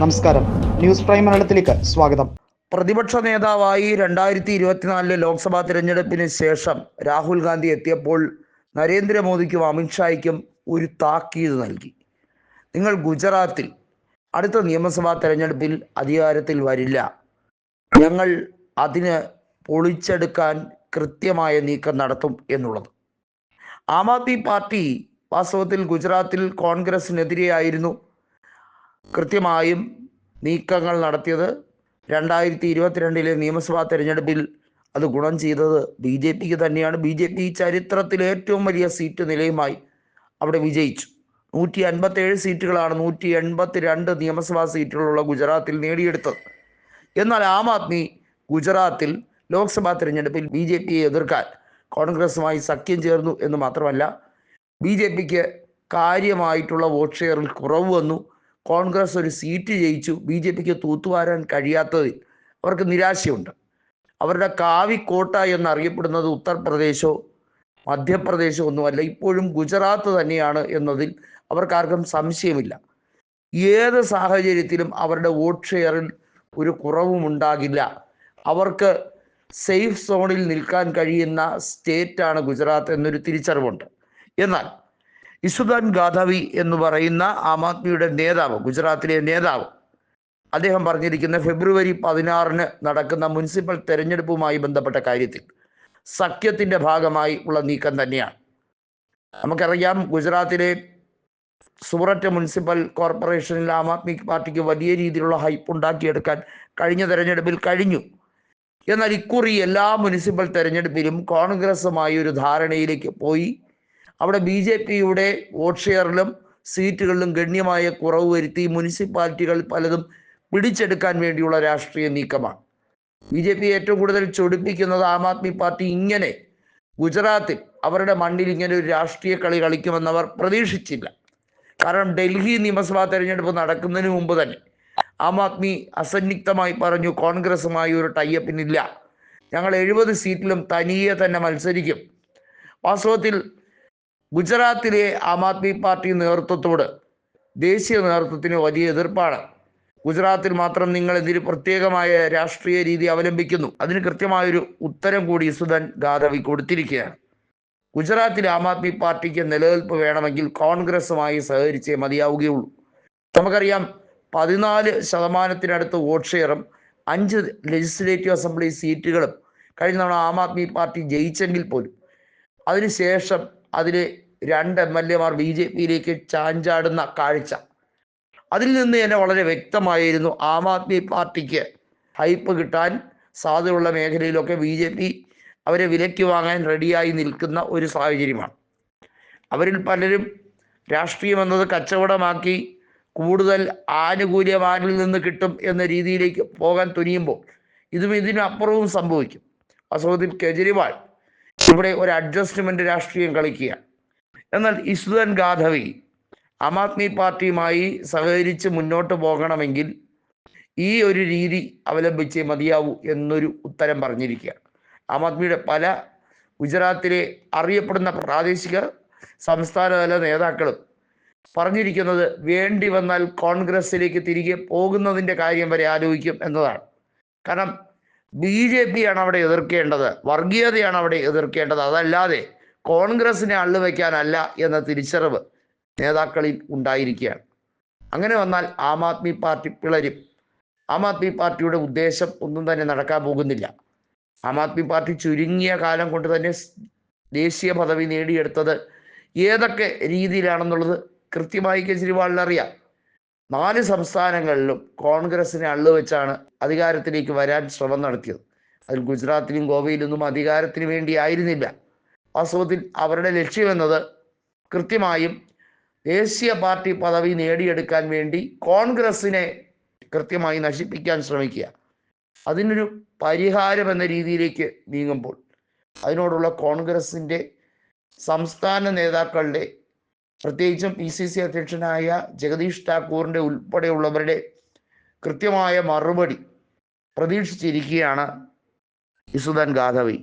നമസ്കാരം. News prime മലയാളത്തിലേക്ക് സ്വാഗതം. പ്രതിപക്ഷ നേതാവായി രണ്ടായിരത്തി ഇരുപത്തിനാലിലെ ലോക്സഭാ തിരഞ്ഞെടുപ്പിന് ശേഷം രാഹുൽ ഗാന്ധി എത്തിയപ്പോൾ നരേന്ദ്രമോദിക്കും അമിത്ഷായ്ക്കും ഒരു താക്കീത് നൽകി. നിങ്ങൾ ഗുജറാത്തിൽ അടുത്ത നിയമസഭാ തെരഞ്ഞെടുപ്പിൽ അധികാരത്തിൽ വരില്ല. ഞങ്ങൾ അതിന് പൊളിച്ചെടുക്കാൻ കൃത്യമായ നീക്കം നടത്തും എന്നുള്ളത്. ആം ആദ്മി പാർട്ടി വാസ്തവത്തിൽ ഗുജറാത്തിൽ കോൺഗ്രസിനെതിരെയായിരുന്നു. കൃത്യമായും നീക്കങ്ങൾ നടത്തിയത് രണ്ടായിരത്തി ഇരുപത്തിരണ്ടിലെ നിയമസഭാ തെരഞ്ഞെടുപ്പിൽ അത് ഗുണം ചെയ്തത് ബി ജെ പിക്ക് തന്നെയാണ്. ബി ജെ പി ചരിത്രത്തിലെ ഏറ്റവും വലിയ സീറ്റ് നിലയുമായി അവിടെ വിജയിച്ചു. നൂറ്റി അൻപത്തേഴ് സീറ്റുകളാണ് നൂറ്റി എൺപത്തി രണ്ട് നിയമസഭാ സീറ്റുകളുള്ള ഗുജറാത്തിൽ നേടിയെടുത്തത്. എന്നാൽ ആം ആദ്മി ഗുജറാത്തിൽ ലോക്സഭാ തെരഞ്ഞെടുപ്പിൽ ബി ജെ പിയെ എതിർക്കാൻ കോൺഗ്രസുമായി സഖ്യം ചേർന്നു എന്ന് മാത്രമല്ല ബി ജെ പിക്ക് കാര്യമായിട്ടുള്ള വോട്ട് ഷെയറിൽ കുറവ് വന്നു. കോൺഗ്രസ് ഒരു സീറ്റ് ജയിച്ചു ബി ജെ പിക്ക് തൂത്തുവാരാൻ കഴിയാത്തതിൽ അവർക്ക് നിരാശയുണ്ട്. അവരുടെ കാവിക്കോട്ട എന്നറിയപ്പെടുന്നത് ഉത്തർപ്രദേശോ മധ്യപ്രദേശോ ഒന്നുമല്ല ഇപ്പോഴും ഗുജറാത്ത് തന്നെയാണ് എന്നതിൽ അവർക്കാർക്കും സംശയമില്ല. ഏത് സാഹചര്യത്തിലും അവരുടെ വോട്ട് ഷെയറിൽ ഒരു കുറവും ഉണ്ടാകില്ല. അവർക്ക് സേഫ് സോണിൽ നിൽക്കാൻ കഴിയുന്ന സ്റ്റേറ്റാണ് ഗുജറാത്ത് എന്നൊരു തിരിച്ചറിവുണ്ട്. എന്നാൽ ഇസുദാൻ ഗാധവി എന്ന് പറയുന്ന ആം ആദ്മിയുടെ നേതാവ് ഗുജറാത്തിലെ നേതാവ്. അദ്ദേഹം പറഞ്ഞിരിക്കുന്ന ഫെബ്രുവരി പതിനാറിന് നടക്കുന്ന മുനിസിപ്പൽ തെരഞ്ഞെടുപ്പുമായി ബന്ധപ്പെട്ട കാര്യത്തിൽ സഖ്യത്തിന്റെ ഭാഗമായി ഉള്ള നീക്കം തന്നെയാണ്. നമുക്കറിയാം ഗുജറാത്തിലെ സൂററ്റ് മുനിസിപ്പൽ കോർപ്പറേഷനിൽ ആം ആദ്മി പാർട്ടിക്ക് വലിയ രീതിയിലുള്ള ഹൈപ്പ് ഉണ്ടാക്കിയെടുക്കാൻ കഴിഞ്ഞ തെരഞ്ഞെടുപ്പിൽ കഴിഞ്ഞു. എന്നാൽ ഇക്കുറി എല്ലാ മുനിസിപ്പൽ തെരഞ്ഞെടുപ്പിലും കോൺഗ്രസുമായി ഒരു ധാരണയിലേക്ക് പോയി അവിടെ ബി ജെ പിയുടെ വോട്ട് ഷെയറിലും സീറ്റുകളിലും ഗണ്യമായ കുറവ് വരുത്തി മുനിസിപ്പാലിറ്റികൾ പലതും പിടിച്ചെടുക്കാൻ വേണ്ടിയുള്ള രാഷ്ട്രീയ നീക്കമാണ്. ബി ജെ പി ഏറ്റവും കൂടുതൽ ചൊടിപ്പിക്കുന്നത് ആം ആദ്മി പാർട്ടി ഇങ്ങനെ ഗുജറാത്തിൽ അവരുടെ മണ്ണിൽ ഇങ്ങനെ ഒരു രാഷ്ട്രീയ കളി കളിക്കുമെന്നവർ പ്രതീക്ഷിച്ചില്ല. കാരണം ഡൽഹി നിയമസഭാ തെരഞ്ഞെടുപ്പ് നടക്കുന്നതിന് മുമ്പ് തന്നെ ആം ആദ്മി അസന്നിഗ്ധമായി പറഞ്ഞു കോൺഗ്രസുമായി ഒരു ടൈപ്പിനില്ല ഞങ്ങൾ എഴുപത് സീറ്റിലും തനിയെ തന്നെ മത്സരിക്കും. വാസ്തവത്തിൽ ഗുജറാത്തിലെ ആം ആദ്മി പാർട്ടി നേതൃത്വത്തോട് ദേശീയ നേതൃത്വത്തിന് വലിയ എതിർപ്പാണ്. ഗുജറാത്തിൽ മാത്രം നിങ്ങൾ ഇതിന് പ്രത്യേകമായ രാഷ്ട്രീയ രീതി അവലംബിക്കുന്നു. അതിന് കൃത്യമായൊരു ഉത്തരം കൂടി സുധൻ ഗാദവി കൊടുത്തിരിക്കുകയാണ്. ഗുജറാത്തിൽ ആം ആദ്മി പാർട്ടിക്ക് നിലനിൽപ്പ് വേണമെങ്കിൽ കോൺഗ്രസുമായി സഹകരിച്ചേ മതിയാവുകയുള്ളൂ. നമുക്കറിയാം പതിനാല് ശതമാനത്തിനടുത്ത് വോട്ട് ഷെയറും അഞ്ച് ലെജിസ്ലേറ്റീവ് അസംബ്ലി സീറ്റുകളും കഴിഞ്ഞ തവണ ആം ആദ്മി പാർട്ടി ജയിച്ചെങ്കിൽ പോലും അതിനുശേഷം അതിലെ രണ്ട് എം എൽ എമാർ ബി ജെ പിയിലേക്ക് ചാഞ്ചാടുന്ന കാഴ്ച. അതിൽ നിന്ന് തന്നെ വളരെ വ്യക്തമായിരുന്നു ആം ആദ്മി പാർട്ടിക്ക് ഹൈപ്പ് കിട്ടാൻ സാധ്യതയുള്ള മേഖലയിലൊക്കെ ബി ജെ പി അവരെ വിലയ്ക്ക് വാങ്ങാൻ റെഡിയായി നിൽക്കുന്ന ഒരു സാഹചര്യമാണ്. അവരിൽ പലരും രാഷ്ട്രീയം എന്നത് കച്ചവടമാക്കി കൂടുതൽ ആനുകൂല്യം ആരിൽ നിന്ന് കിട്ടും എന്ന രീതിയിലേക്ക് പോകാൻ തുനിയുമ്പോൾ ഇതും ഇതിനപ്പുറവും സംഭവിക്കും. വാസ്തവത്തിൽ കെജ്രിവാൾ ഇവിടെ ഒരു അഡ്ജസ്റ്റ്മെന്റ് രാഷ്ട്രീയം കളിക്കുക. എന്നാൽ ഇസുദൻ ഗാധവി ആം ആദ്മി പാർട്ടിയുമായി സഹകരിച്ച് മുന്നോട്ട് പോകണമെങ്കിൽ ഈ ഒരു രീതി അവലംബിച്ചേ മതിയാവൂ എന്നൊരു ഉത്തരം പറഞ്ഞിരിക്കുകയാണ്. ആം ആദ്മിയുടെ പല ഗുജറാത്തിലെ അറിയപ്പെടുന്ന പ്രാദേശിക സംസ്ഥാനതല നേതാക്കളും പറഞ്ഞിരിക്കുന്നത് വേണ്ടി വന്നാൽ കോൺഗ്രസിലേക്ക് തിരികെ പോകുന്നതിന്റെ കാര്യം വരെ ആലോചിക്കും എന്നതാണ്. കാരണം ബി ജെ പി ആണ് അവിടെ എതിർക്കേണ്ടത്. വർഗീയതയാണ് അവിടെ എതിർക്കേണ്ടത്. അതല്ലാതെ കോൺഗ്രസിനെ അള്ളുവെക്കാനല്ല എന്ന തിരിച്ചറിവ് നേതാക്കളിൽ ഉണ്ടായിരിക്കുകയാണ്. അങ്ങനെ വന്നാൽ ആം ആദ്മി പാർട്ടി പിളരും. ആം ആദ്മി പാർട്ടിയുടെ ഉദ്ദേശം ഒന്നും തന്നെ നടക്കാൻ പോകുന്നില്ല. ആം ആദ്മി പാർട്ടി ചുരുങ്ങിയ കാലം കൊണ്ട് തന്നെ ദേശീയ പദവി നേടിയെടുത്തത് ഏതൊക്കെ രീതിയിലാണെന്നുള്ളത് കൃത്യമായി കെജ്രിവാളിന് അറിയാം. നാല് സംസ്ഥാനങ്ങളിലും കോൺഗ്രസിനെ അള്ളുവെച്ചാണ് അധികാരത്തിലേക്ക് വരാൻ ശ്രമം നടത്തിയത്. അതിൽ ഗുജറാത്തിലും ഗോവയിലൊന്നും അധികാരത്തിന് വേണ്ടി ആയിരുന്നില്ല വാസ്തവത്തിൽ അവരുടെ ലക്ഷ്യമെന്നത് കൃത്യമായും ദേശീയ പാർട്ടി പദവി നേടിയെടുക്കാൻ വേണ്ടി കോൺഗ്രസിനെ കൃത്യമായി നശിപ്പിക്കാൻ ശ്രമിക്കുക. അതിനൊരു പരിഹാരം എന്ന രീതിയിലേക്ക് നീങ്ങുമ്പോൾ അതിനോടുള്ള കോൺഗ്രസിന്റെ സംസ്ഥാന നേതാക്കളുടെ പ്രത്യേകിച്ചും പി സി സി അധ്യക്ഷനായ ജഗദീഷ് ഠാക്കൂറിന്റെ ഉൾപ്പെടെയുള്ളവരുടെ കൃത്യമായ മറുപടി പ്രതീക്ഷിച്ചിരിക്കുകയാണ് ഇസുദാൻ ഗാധവി